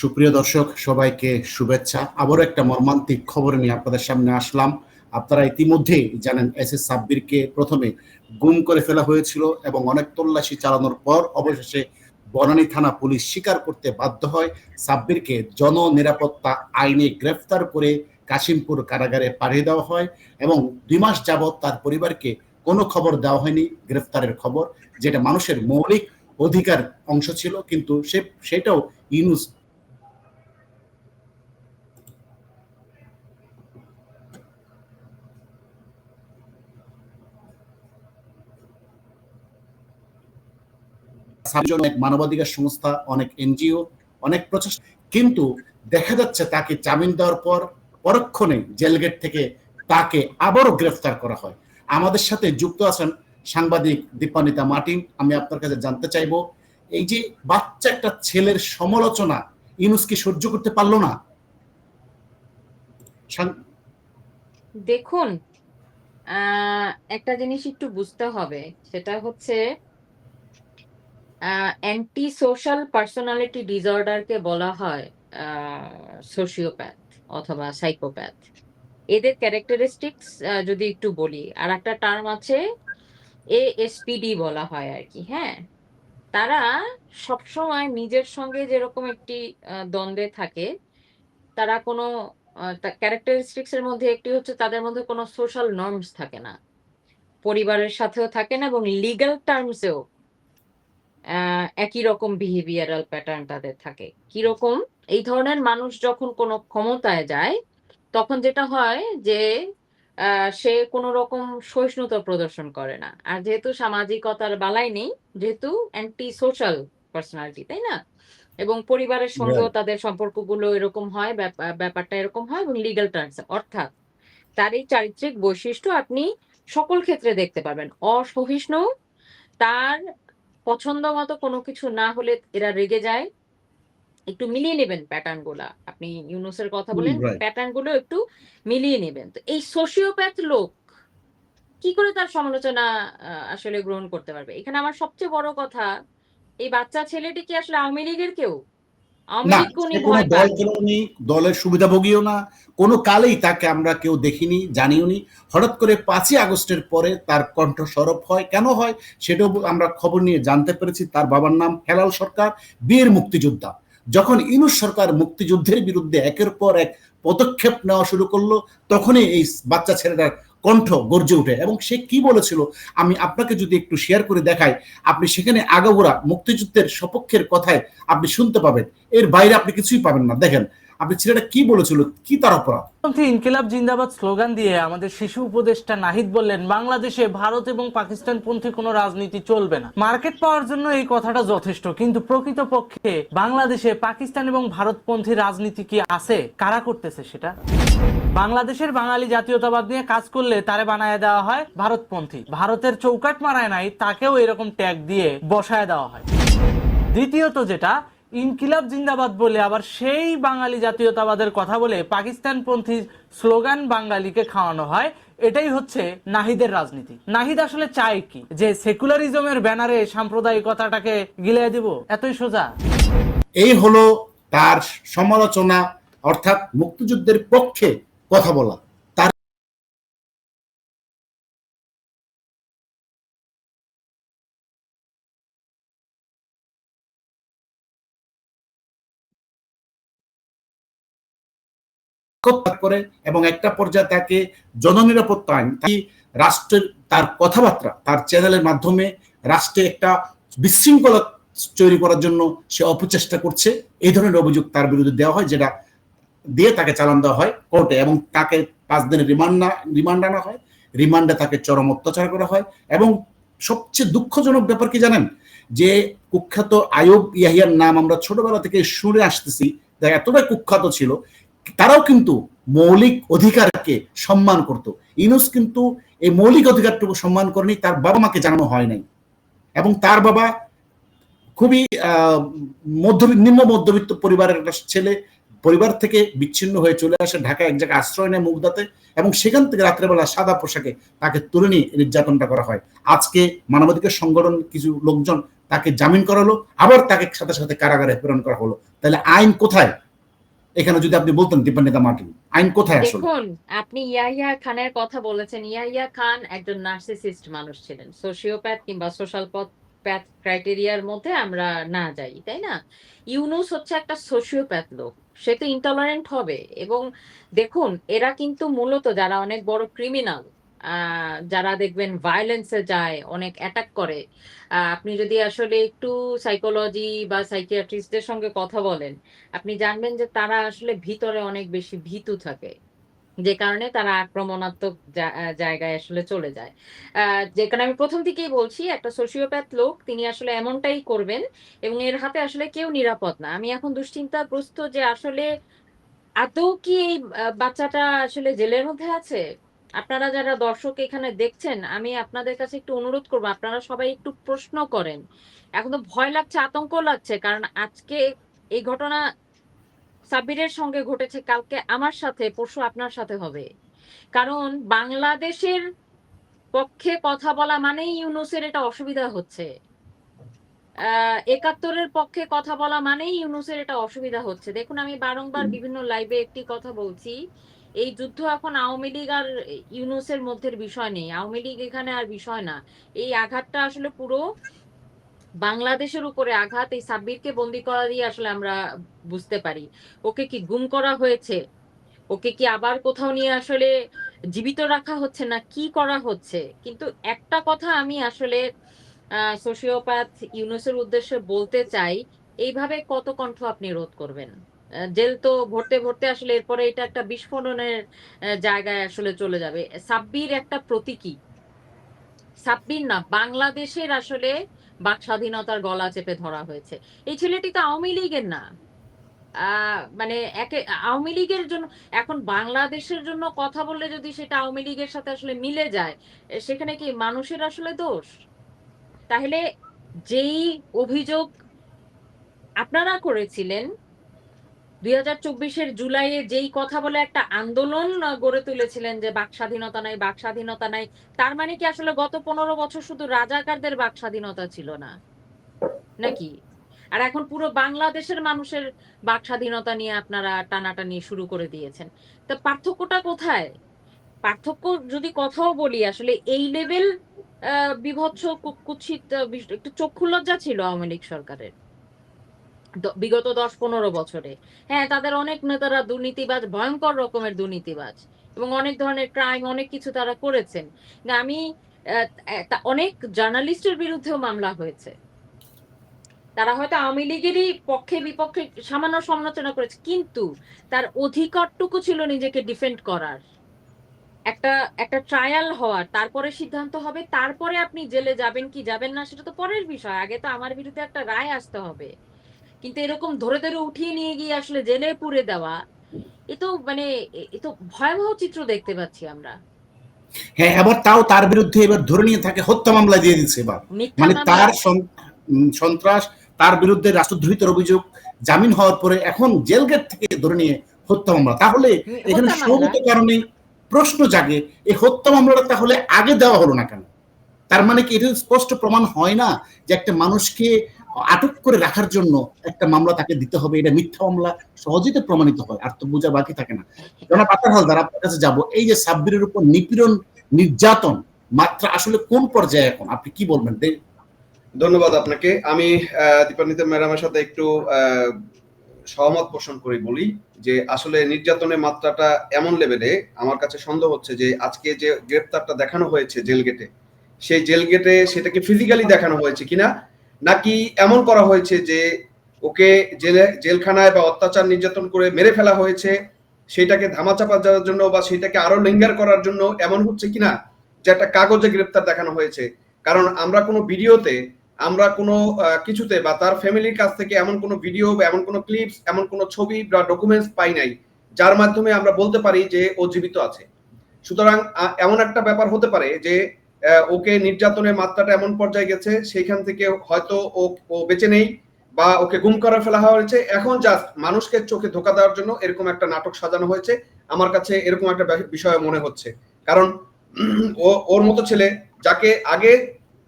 সুপ্রিয় দর্শক, সবাইকে শুভেচ্ছা। আবারও একটা মর্মান্তিক খবর নিয়ে আপনাদের সামনে আসলাম। আপনারা ইতিমধ্যেই জানেন, এস এস সাব্বিরকে প্রথমে গুম করে ফেলা হয়েছিল এবং অনেক তল্লাশি চালানোর পর অবশেষে বনানী থানা পুলিশ স্বীকার করতে বাধ্য হয়। সাব্বিরকে জন নিরাপত্তা আইনে গ্রেফতার করে কাশিমপুর কারাগারে পাঠিয়ে দেওয়া হয় এবং দুই মাস যাবৎ তার পরিবারকে কোনো খবর দেওয়া হয়নি, গ্রেফতারের খবর, যেটা মানুষের মৌলিক অধিকার অংশ ছিল। কিন্তু সে সেটাও ইউনুস অনেক মানবাধিকার সংস্থা, অনেক এনজিও, অনেক প্রচেষ্টা। কিন্তু দেখা যাচ্ছে তাকে জামিন দেওয়ার পর পরক্ষণে জেলগেট থেকে তাকে আবারও গ্রেফতার করা হয়। আমাদের সাথে যুক্ত আছেন সাংবাদিক দীপানিতা মার্টিন। আমি আপনার কাছে জানতে চাইব, এই যে বাচ্চা একটা ছেলের সমালোচনা ইউনুস কি সহ্য করতে পারল না? দেখুন একটা জিনিস একটু বুঝতে হবে। সেটা হচ্ছে অ্যান্টি সোশ্যাল পার্সোনালিটি ডিসঅর্ডারকে বলা হয় সোশিওপ্যাথ অথবা সাইকোপ্যাথ এদের ক্যারেক্টারিস্টিক্স যদি একটু বলি, আর একটা টার্ম আছে এএসপিডি বলা হয় আর কি হ্যাঁ? তারা সবসময় নিজের সঙ্গে যেরকম একটি দ্বন্দ্বে থাকে, তারা কোনো ক্যারেক্টারিস্টিক্স এর মধ্যে একটি হচ্ছে তাদের মধ্যে কোনো সোশ্যাল নর্মস থাকে না। পরিবারের সাথেও থাকে না এবং লিগাল টার্মসেও একই রকম বিহেভিয়ারাল প্যাটার্ন তাদের থাকে। কীরকম? এই ধরনের মানুষ যখন কোনো ক্ষমতায় যায় তখন যেটা হয় যে সে কোনো রকম সহিষ্ণুতা প্রদর্শন করে না। আর যেহেতু সামাজিকতার বালাই নেই যেহেতু অ্যান্টি সোশ্যাল পার্সোনালিটি তাই না? এবং পরিবারের সঙ্গেও তাদের সম্পর্কগুলো এরকম হয় ব্যাপারটা এরকম হয় এবং লিগাল টার্মস অর্থাৎ তার এই চারিত্রিক বৈশিষ্ট্য আপনি সকল ক্ষেত্রে দেখতে পাবেন অসহিষ্ণু তার পছন্দ মতো কোনো কিছু না হলে এরা রেগে যায়। একটু মিলিয়ে নেবেন প্যাটার্নগুলা আপনি ইউনুসের কথা বলেন প্যাটার্নগুলো একটু মিলিয়ে নেবেন। তো এই সোশিওপ্যাথ লোক কি করে তার সমালোচনা আসলে গ্রহণ করতে পারবে? এখানে আমার সবচেয়ে বড় কথা এই বাচ্চা ছেলেটি কি আসলে আওয়ামী লীগের কেউ? দলের সুবিধাভোগীও না কোনো কালেই তাকে আমরা কেউ দেখিনি হঠাৎ করে পাঁচই আগস্টের পরে তার কণ্ঠ সরব হয়। কেন হয়? সেটাও আমরা খবর নিয়ে জানতে পেরেছি। তার বাবার নাম হেলাল সরকার বীর মুক্তিযোদ্ধা। যখন ইনুস সরকার মুক্তিযুদ্ধের বিরুদ্ধে একের পর এক পদক্ষেপ নেওয়া শুরু করল তখনই এই বাচ্চা ছেলেটার কণ্ঠ গর্জে উঠে এবং সে কি বলেছিল আমি আপনাকে যদি একটু শেয়ার করে দেখাই, আপনি সেখানে আগাগোড়া মুক্তিযুদ্ধের সপক্ষের কথায় আপনি শুনতে পাবেন। এর বাইরে আপনি কিছুই পাবেন না। দেখেন, আপনি ছেলেটা কি বলেছিল, কি তার অপরাধ? ইনকিলাব জিন্দাবাদ স্লোগান দিয়ে আমাদের শিশু উপদেষ্টা নাহিদ বললেন, বাংলাদেশে ভারত এবং পাকিস্তান পন্থী কোনো রাজনীতি চলবে না। মার্কেট পাওয়ার জন্য এই কথাটা যথেষ্ট, কিন্তু প্রকৃত পক্ষে বাংলাদেশে পাকিস্তান এবং ভারতপন্থী রাজনীতি কি আছে? কারা করতেছে সেটা? বাংলাদেশের বাঙালি জাতীয়তাবাদ নিয়ে কাজ করলে তারে বানায় দেওয়া হয় ভারতপন্থী। ভারতের চৌকাট মারায় নাই, তাকেও এরকম ট্যাগ দিয়ে বসায় দেওয়া হয়। দ্বিতীয়ত যেটা, ইনকিলাব জিন্দাবাদ বলে আবার সেই বাঙালি জাতীয়তাবাদের কথা বলে পাকিস্তানপন্থী স্লোগান বাঙালিকে খাওয়ানো হয়, এটাই হচ্ছে নাহিদের রাজনীতি। নাহিদ আসলে চায় কি? যে সেকুলারিজমের ব্যানারে সাম্প্রদায়িকতাটাকে গিলিয়ে দিব? এতই সোজা। এই হলো তার সমালোচনা, অর্থাৎ মুক্তিযুদ্ধের পক্ষে কথা বলা। করে এবং একটা পর্যায়ে তাকে জননিরাপত্তা আইন রাষ্ট্রের তার কথাবার্তা, তার চ্যানেলের মাধ্যমে রাষ্ট্রে একটা বিশৃঙ্খলা তৈরি করার জন্য সে অপচেষ্টা করছে। এই ধরনের অভিযোগ তার বিরুদ্ধে দেওয়া হয়, যেটা দিয়ে তাকে চালান দেওয়া হয় কোর্টে এবং তাকে পাঁচ দিনের রিমান্ড রিমান্ড আনা হয়। রিমান্ডে তাকে চরম অত্যাচার করা হয় এবং সবচেয়ে দুঃখজনক ব্যাপার কি জানেন? যে কুখ্যাত আয়ুব ইয়াহিয়ার নাম আমরা ছোটবেলা থেকে শুনে আসতেছি, যা এতটাই কুখ্যাত ছিল, তারাও কিন্তু মৌলিক অধিকারকে সম্মান করত। ইনুস কিন্তু এই মৌলিক অধিকারটুকু সম্মান করেনি, তার বাবা মাকে জানানো হয় নাই। এবং তার বাবা খুবই মধ্যবিত্ত নিম্ন মধ্যবিত্ত পরিবারের একটা ছেলে পরিবার থেকে বিচ্ছিন্ন হয়ে চলে আসে ঢাকা এক জায়গায় আশ্রয় নেয় মুগদাতে এবং সেখান থেকে রাত্রেবেলা সাদা পোশাকে তাকে তুলে নিয়ে নির্যাতনটা করা হয়। আজকে মানবাধিকার সংগঠন কিছু লোকজন তাকে জামিন করালো, আবার তাকে সাথে সাথে কারাগারে প্রেরণ করা হলো। তাহলে আইন কোথায়? এখানে যদি আপনি বলতেন দীপান্বিতা মার্টিন, আইন কোথায় আসলে? দেখুন, আপনি ইয়াহিয়া খানের কথা বলেছেন। ইয়াহিয়া খান একজন নার্সিসিস্ট মানুষ ছিলেন, সোশিওপ্যাথ কিংবা সোশ্যাল ক্রাইটেরিয়ার মধ্যে আমরা না যাই, তাই না? ইউনুস হচ্ছে একটা সোশিওপ্যাথ লোক, সে তো ইন্টলারেন্ট হবে এবং দেখুন, এরা কিন্তু মূলত যারা অনেক বড় ক্রিমিনাল যারা দেখবেন ভায়োলেন্সে যায়, অনেক অ্যাটাক করে আপনি যদি আসলে একটু সাইকোলজি বা সাইকিয়াট্রিস্টদের সঙ্গে কথা বলেন, আপনি জানবেন যে তারা আসলে ভিতরে অনেক বেশি ভীতু থাকে। যে কারণে তারা আক্রমণাত্মক জায়গায় আসলে চলে যায়। আহ, যেখানে আমি প্রথম থেকেই বলছি একটা সোশিওপ্যাথ লোক তিনি আসলে এমনটাই করবেন এবং এর হাতে আসলে কেউ নিরাপদ না। আমি এখন দুশ্চিন্তাগ্রস্ত যে আসলে আদৌ কি এই বাচ্চাটা আসলে জেলের মধ্যে আছে? আপনারা যারা দর্শক এখানে দেখছেন আমি আপনাদের কাছে একটু অনুরোধ করব আপনারা সবাই একটু প্রশ্ন করেন। এখন তো ভয় লাগছে আতঙ্ক লাগছে কারণ আজকে এই ঘটনা সাব্বিরের সঙ্গে ঘটেছে কালকে আমার সাথে পরশু আপনার সাথে হবে। কারণ বাংলাদেশের পক্ষে কথা বলা মানেই ইউনুসের এটা অসুবিধা হচ্ছে। একাত্তরের পক্ষে কথা বলা মানেই ইউনুসের এটা অসুবিধা হচ্ছে। দেখুন আমি বারংবার বিভিন্ন লাইভে একটি কথা বলছি এই যুদ্ধ এখন আওয়ামী লীগ আর ইউনুসের মধ্যে বিষয় নেই। আওয়ামী লীগ এখানে আর বিষয় না। এই আঘাতটা আসলে পুরো বাংলাদেশের উপরে আঘাত, এই সাব্বিরকে বন্দি করা দিয়ে আসলে আমরা বুঝতে পারি। ওকে কি গুম করা হয়েছে? ওকে কি আবার কোথাও নিয়ে আসলে জীবিত রাখা হচ্ছে না? কি করা হচ্ছে? কিন্তু একটা কথা আমি আসলে সোশিওপ্যাথ ইউনুসের উদ্দেশ্যে বলতে চাই, এইভাবে কত কণ্ঠ আপনি রোধ করবেন? জেল তো ভরতে ভরতে আসলে এরপরে এটা একটা বিস্ফোরণের জায়গায় আসলে চলে যাবে। সাব্বির একটা প্রতীকী। সাব্বির না, বাংলাদেশের আসলে বাক স্বাধীনতার গলা চেপে ধরা হয়েছে। এই ছেলেটি তো আওয়ামী লীগের না। মানে একে, আওয়ামী লীগের জন্য, এখন বাংলাদেশের জন্য কথা বললে যদি সেটা আওয়ামী লীগের সাথে আসলে মিলে যায় সেখানে কি মানুষের আসলে দোষ? তাহলে যেই অভিযোগ আপনারা করেছিলেন দুই হাজার চব্বিশের জুলাইয়ে যেই কথা বলে একটা আন্দোলন গড়ে তুলেছিলেন যে বাক স্বাধীনতা নাই, বাক স্বাধীনতা নাই, তার মানে কি আসলে গত পনেরো বছর শুধু রাজাকারদের বাক স্বাধীনতা ছিল না? নাকি? আর এখন পুরো বাংলাদেশের মানুষের বাক স্বাধীনতা নিয়ে আপনারা টানাটানি শুরু করে দিয়েছেন। তা পার্থক্যটা কোথায়? পার্থক্য যদি কথাও বলি, আসলে এই লেভেল আহ, বিভৎস কুৎসিত একটু চক্ষু লজ্জা ছিল আওয়ামী লীগ সরকারের। বিগত দশ পনেরো বছরে। হ্যাঁ তাদের অনেক নেতারা দুর্নীতিবাজ, ভয়ঙ্কর রকমের দুর্নীতিবাজ এবং অনেক ধরনের ক্রাইম অনেক কিছু তারা করেছেন। আমি অনেক জার্নালিস্টের বিরুদ্ধেও মামলা হয়েছে। তারা হয়তো আওয়ামী লীগেরই পক্ষে বিপক্ষে সামান্য সমালোচনা করেছে, কিন্তু তার অধিকারটুকু ছিল নিজেকে ডিফেন্ড করার। একটা একটা ট্রায়াল হওয়ার, তারপরে সিদ্ধান্ত হবে, তারপরে আপনি জেলে যাবেন কি যাবেন না, সেটা তো পরের বিষয়। আগে তো আমার বিরুদ্ধে একটা রায় আসতে হবে। কিন্তু এরকম ধরে ধরে উঠিয়ে নিয়ে গিয়ে আসলে জেলে পুরে দেওয়া এ তো মানে এ- তো ভয়াবহ চিত্র দেখতে পাচ্ছি আমরা। হ্যাঁ এবার তাও তার বিরুদ্ধে এবার ধরে নিয়ে তাকে হত্যা মামলা দিয়ে দিচ্ছে এবার। মানে তার সন্ত্রাস তার বিরুদ্ধে রাষ্ট্রদ্রোহিতার অভিযোগ জামিন হওয়ার পরে এখন জেল গেট থেকে ধরে নিয়ে হত্যা মামলা। তাহলে এখানে সৌগত কারণে প্রশ্ন জাগে এই হত্যা মামলাটা তাহলে আগে দেওয়া হলো না কেন? তার মানে কি এটা স্পষ্ট প্রমাণ হয় না যে একটা মানুষকে আটক করে রাখার জন্য একটা মামলা তাকে দিতে হবে। এটা মিথ্যা মামলা, সহজেই প্রমাণিত হয়, আর তো বোঝা বাকি থাকে না। জনাব আতার হালদার, আপনার কাছে যাব। এই যে সাব্বিরের উপর নিপীড়ন, নির্যাতন, মাত্রা আসলে কোন পর্যায়ে এখন? আপনি কি বলবেন? ধন্যবাদ আপনাকে। আমি দীপান্বিতা ম্যাডামের সাথে একটু সহমত পোষণ করি বলি যে আসলে নির্যাতনের মাত্রাটা এমন লেভেলে আমার কাছে সন্দেহ হচ্ছে যে আজকে যে গ্রেপ্তারটা দেখানো হয়েছে জেল গেটে সেই জেল গেটে সেটাকে ফিজিক্যালি দেখানো হয়েছে কিনা নাকি এমন করা হয়েছে যে ওকে জেলে, জেলখানায় বা অত্যাচার নির্যাতন করে মেরে ফেলা হয়েছে সেটাকে ধামাচাপা দেওয়ার জন্য বা সেটাকে আরও লিঙ্গার করার জন্য এমন হচ্ছে কিনা, যে একটা কাগজে গ্রেপ্তার দেখানো হয়েছে? কারণ আমরা কোনো ভিডিওতে, আমরা কোনো কিছুতে বা তার ফ্যামিলির কাছ থেকে এমন কোনো ভিডিও বা এমন কোনো ক্লিপস এমন কোনো ছবি বা ডকুমেন্টস পাই নাই, যার মাধ্যমে আমরা বলতে পারি যে ও জীবিত আছে। সুতরাং এমন একটা ব্যাপার হতে পারে যে ওকে নির্যাতনের মাত্রাটা এমন পর্যায়ে গেছে সেইখান থেকে হয়তো ও বেঁচে নেই বা ওকে গুম করে ফেলা হয়েছে। এখন জাস্ট মানুষকে চোখে ধোকা দেওয়ার জন্য এরকম একটা নাটক সাজানো হয়েছে। আমার কাছে এরকম একটা বিষয় মনে হচ্ছে। কারণ ও ওর মতো ছেলে যাকে আগে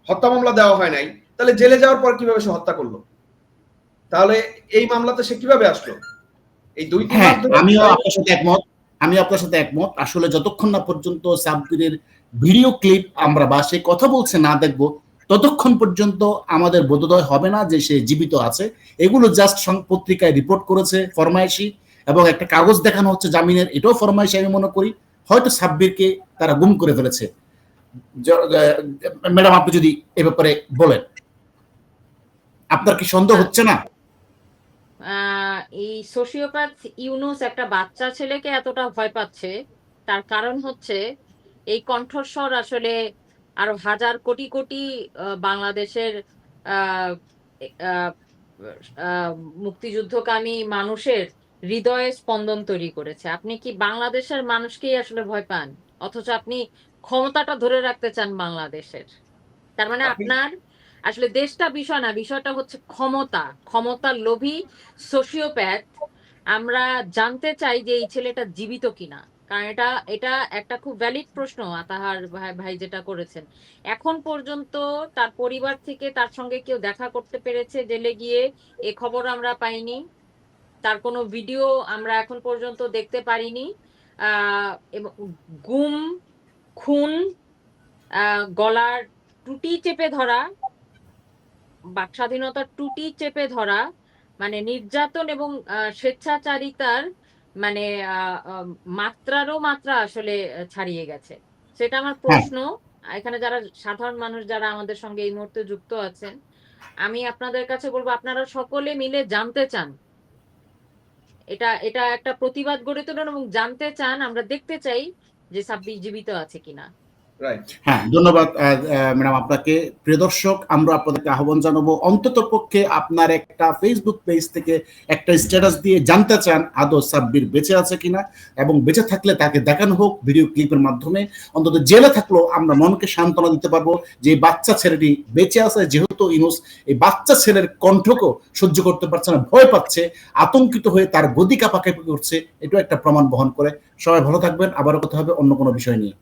হত্যা মামলা দেওয়া হয় নাই তাহলে জেলে যাওয়ার পর কীভাবে সে হত্যা করল? তাহলে এই মামলাতে সে কীভাবে আসলো? এই দুই হ্যাঁ আমিও আপনার সাথে একমত। আমি আপনার সাথে একমত। আসলে যতক্ষণ না পর্যন্ত সাব্বিরের ভিডিও ক্লিপ আমরা বা সে কথা বলছে না দেখব ততক্ষণ পর্যন্ত আমাদের বোধোদয় হবে না যে সে জীবিত আছে। এগুলো জাস্ট পত্রিকায় রিপোর্ট করেছে ফরমাইশি এবং একটা কাগজ দেখানো হচ্ছে জামিনের এটাও ফরমাইশি আমি মনে করি। হয়তো সাব্বিরকে তারা গুম করে ফেলেছে। ম্যাডাম আপনি যদি এ ব্যাপারে বলেন। আপনার কি সন্দেহ হচ্ছে না? এই সোশিওপ্যাথ ইউনুস একটা বাচ্চা ছেলেকে এতটা ভয় পাচ্ছে তার কারণ হচ্ছে এই কণ্ঠস্বর আসলে আরও হাজার কোটি কোটি বাংলাদেশের মুক্তিযুদ্ধকামী মানুষের হৃদয়ে স্পন্দন তৈরি করেছে। আপনি কি বাংলাদেশের মানুষকেই আসলে ভয় পান? অথচ আপনি ক্ষমতাটা ধরে রাখতে চান বাংলাদেশের। তার মানে আপনার আসলে দেশটা বিষয় না বিষয়টা হচ্ছে ক্ষমতা। ক্ষমতার লোভী সোশিওপ্যাথ আমরা জানতে চাই যে এই ছেলেটা জীবিত কিনা। কারণ এটা এটা একটা খুব ভ্যালিড প্রশ্ন আতাহার ভাই যেটা করেছেন। এখন পর্যন্ত তার পরিবার থেকে তার সঙ্গে কেউ দেখা করতে পেরেছে জেলে গিয়ে, এ খবর আমরা পাইনি। তার কোনো ভিডিও আমরা এখন পর্যন্ত দেখতে পারিনি। এবং গুম, খুন গলার টুটি চেপে ধরা বাক স্বাধীনতার টুটি চেপে ধরা মানে নির্যাতন এবং স্বেচ্ছাচারিতার মানে মাত্রারও মাত্রা আসলে ছাড়িয়ে গেছে। সেটা আমার প্রশ্ন। এখানে যারা সাধারণ মানুষ যারা আমাদের সঙ্গে এই মুহূর্তে যুক্ত আছেন আমি আপনাদের কাছে বলব আপনারা সকলে মিলে জানতে চান। এটা এটা একটা প্রতিবাদ গড়ে তুলুন এবং জানতে চান আমরা দেখতে চাই যে সাব্বির জীবিত আছে কিনা। হ্যাঁ ধন্যবাদ ম্যাডাম আপনাকে। প্রিয় দর্শক, আমরা আপনাদেরকে আহ্বান জানাব, অন্তত পক্ষে আপনার একটা ফেসবুক পেজ থেকে একটা স্ট্যাটাস দিয়ে জানতে চান, আদৌ সাব্বির বেঁচে আছে কিনা, এবং বেঁচে থাকলে তাকে দেখানো হোক ভিডিও ক্লিপের মাধ্যমে। অন্তত জেলে থাকলেও আমরা মনকে সান্ত্বনা দিতে পারব যে বাচ্চা ছেলেটি বেঁচে আছে, যেহেতু ইনুস, এই বাচ্চা ছেলের কণ্ঠকেও সহ্য করতে পারছে না, ভয় পাচ্ছে, আতঙ্কিত হয়ে তার গদি কাঁপাকাঁপি করছে এটাও একটা প্রমাণ বহন করে। সবাই ভালো থাকবেন, আবারও কথা হবে অন্য কোনো বিষয় নিয়ে।